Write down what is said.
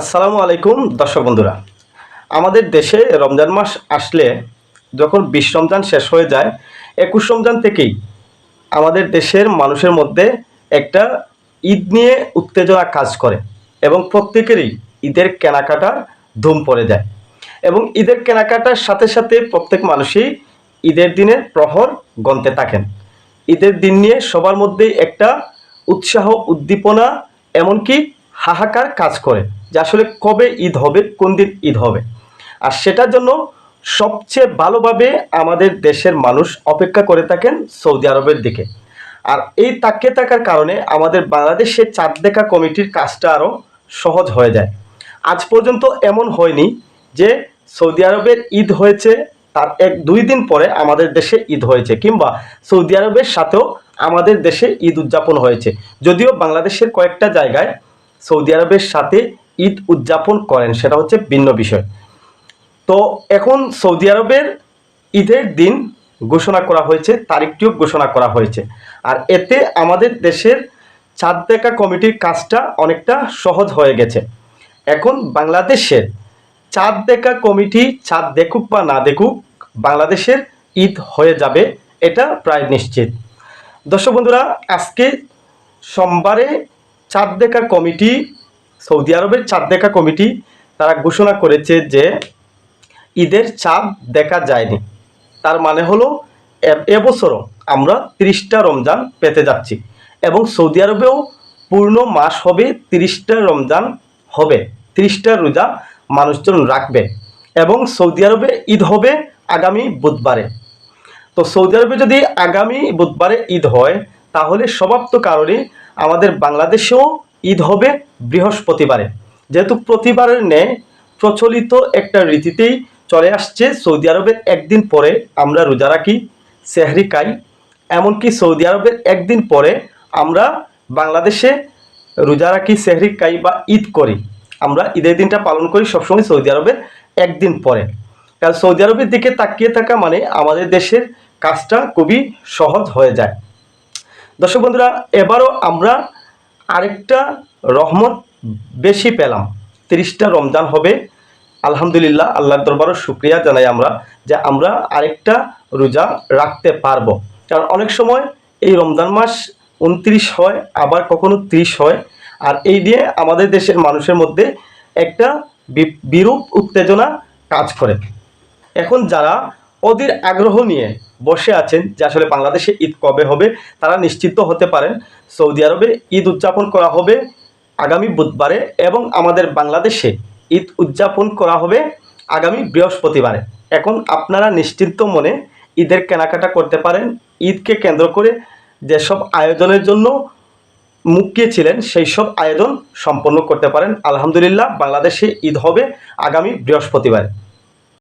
আসসালামু আলাইকুম, দর্শক বন্ধুরা। আমাদের দেশে রমজান মাস আসলে যখন বিশ রমজান শেষ হয়ে যায়, একুশ রমজান থেকেই আমাদের দেশের মানুষের মধ্যে একটা ঈদ নিয়ে উত্তেজনা কাজ করে এবং প্রত্যেকেরই ঈদের কেনাকাটার ধুম পড়ে যায়। এবং ঈদের কেনাকাটার সাথে সাথে প্রত্যেক মানুষই ঈদের দিনের প্রহর গণতে থাকেন। ঈদের দিন নিয়ে সবার মধ্যেই একটা উৎসাহ, উদ্দীপনা, এমনকি হাহাকার কাজ করে, যে আসলে কবে ঈদ হবে, কোন দিন ঈদ হবে। আর সেটার জন্য সবচেয়ে ভালোভাবে আমাদের দেশের মানুষ অপেক্ষা করে থাকেন সৌদি আরবের দিকে। আর এই তাকিয়ে থাকার কারণে আমাদের বাংলাদেশের চাঁদ দেখা কমিটির কাজটা আরও সহজ হয়ে যায়। আজ পর্যন্ত এমন হয়নি যে সৌদি আরবের ঈদ হয়েছে, তার এক দুই দিন পরে আমাদের দেশে ঈদ হয়েছে, কিংবা সৌদি আরবের সাথেও আমাদের দেশে ঈদ উদযাপন হয়েছে। যদিও বাংলাদেশের কয়েকটা জায়গায় সৌদি আরবের সাথে ঈদ উদযাপন করেন, সেটা হচ্ছে ভিন্ন বিষয়। তো এখন সৌদি আরবের ঈদের দিন ঘোষণা করা হয়েছে, তারিখটিও ঘোষণা করা হয়েছে। আর এতে আমাদের দেশের চাঁদ দেখা কমিটির কাজটা অনেকটা সহজ হয়ে গেছে। এখন বাংলাদেশের চাঁদ দেখা কমিটি চাঁদ দেখুক বা না দেখুক, বাংলাদেশের ঈদ হয়ে যাবে, এটা প্রায় নিশ্চিত। দর্শক বন্ধুরা, আজকে সোমবারে চাঁদ দেখা কমিটি, সৌদি আরবের চাঁদ দেখা কমিটি, তারা ঘোষণা করেছে যে ঈদের চাঁদ দেখা যায়নি। তার মানে হলো এবছরও আমরা তিরিশটা রমজান পেতে যাচ্ছি এবং সৌদি আরবেও পূর্ণ মাস হবে তিরিশটা রমজান হবে, তিরিশটা রোজা মানুষজন রাখবে এবং সৌদি আরবে ঈদ হবে আগামী বুধবারে। তো সৌদি আরবে যদি আগামী বুধবারে ঈদ হয়, তাহলে সমাপ্ত কারণে আমাদের বাংলাদেশেও ঈদ হবে বৃহস্পতিবারে। যেহেতু প্রতিবারের ন্যায় প্রচলিত একটা রীতিতেই চলে আসছে সৌদি আরবের একদিন পরে আমরা রোজা রাখি, সেহরি খাই, এমনকি সৌদি আরবের একদিন পরে আমরা বাংলাদেশে রোজা রাখি, সেহরি খাই বা ঈদ করি। আমরা ঈদের দিনটা পালন করি সবসময় সৌদি আরবের একদিন পরে। কারণ সৌদি আরবের দিকে তাকিয়ে থাকা মানে আমাদের দেশের কাজটা খুবই সহজ হয়ে যায়। দর্শক বন্ধুরা, এবারও আমরা আরেকটা রহমত বেশি পেলাম। তিরিশটা রমজান হবে। আলহামদুলিল্লাহ, আল্লাহর দরবারও শুক্রিয়া জানাই আমরা যে আমরা আরেকটা রোজা রাখতে পারব। কারণ অনেক সময় এই রমজান মাস উনত্রিশ হয়, আবার কখনো ত্রিশ হয়। আর এই নিয়ে আমাদের দেশের মানুষের মধ্যে একটা বিরূপ উত্তেজনা কাজ করে। এখন যারা অধীর আগ্রহ নিয়ে বসে আছেন যে আসলে বাংলাদেশে ঈদ কবে হবে তারা নিশ্চিত হতে পারেন। সৌদি আরবে ঈদ উদযাপন করা হবে আগামী বুধবারে এবং আমাদের বাংলাদেশে ঈদ উদযাপন করা হবে আগামী বৃহস্পতিবারে। এখন আপনারা নিশ্চিন্ত মনে ঈদের কেনাকাটা করতে পারেন। ঈদকে কেন্দ্র করে যেসব আয়োজনের জন্য মুখিয়েছিলেন সেই সব আয়োজন সম্পন্ন করতে পারেন। আলহামদুলিল্লাহ, বাংলাদেশে ঈদ হবে আগামী বৃহস্পতিবার।